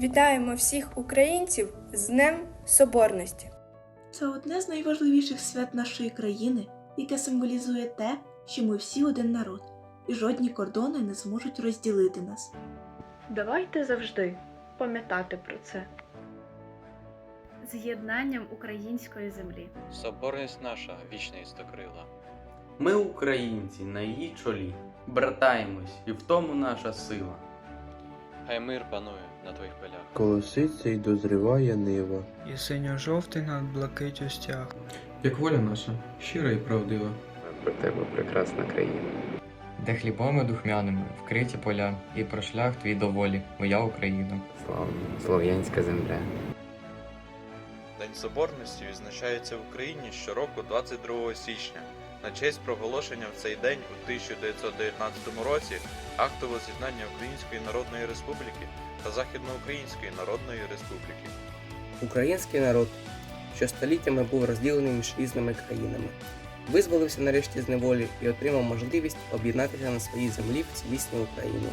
Вітаємо всіх українців з Днем Соборності! Це одне з найважливіших свят нашої країни, яке символізує те, що ми всі один народ, і жодні кордони не зможуть розділити нас. Давайте завжди пам'ятати про це. з'єднанням української землі. Соборність наша вічна істокрила. Ми українці на її чолі, братаємось, і в тому наша сила. Хай мир панує на твоїх полях. Колоситься й дозріває нива. І синьо-жовтий над блакитю стяг. Як воля наша, щира і правдива. Про тебе прекрасна країна. де хлібами духмяними вкриті поля, і про шлях твій доволі, моя Україна. Славна слов'янська земля. День Соборності відзначається в Україні щороку 22 січня на честь проголошення в цей день у 1919 році актове з'єднання Української Народної Республіки та Західноукраїнської Народної Республіки. Український народ, що століттями був розділений між різними країнами, визволився нарешті з неволі і отримав можливість об'єднатися на своїй землі в цілісній Україні.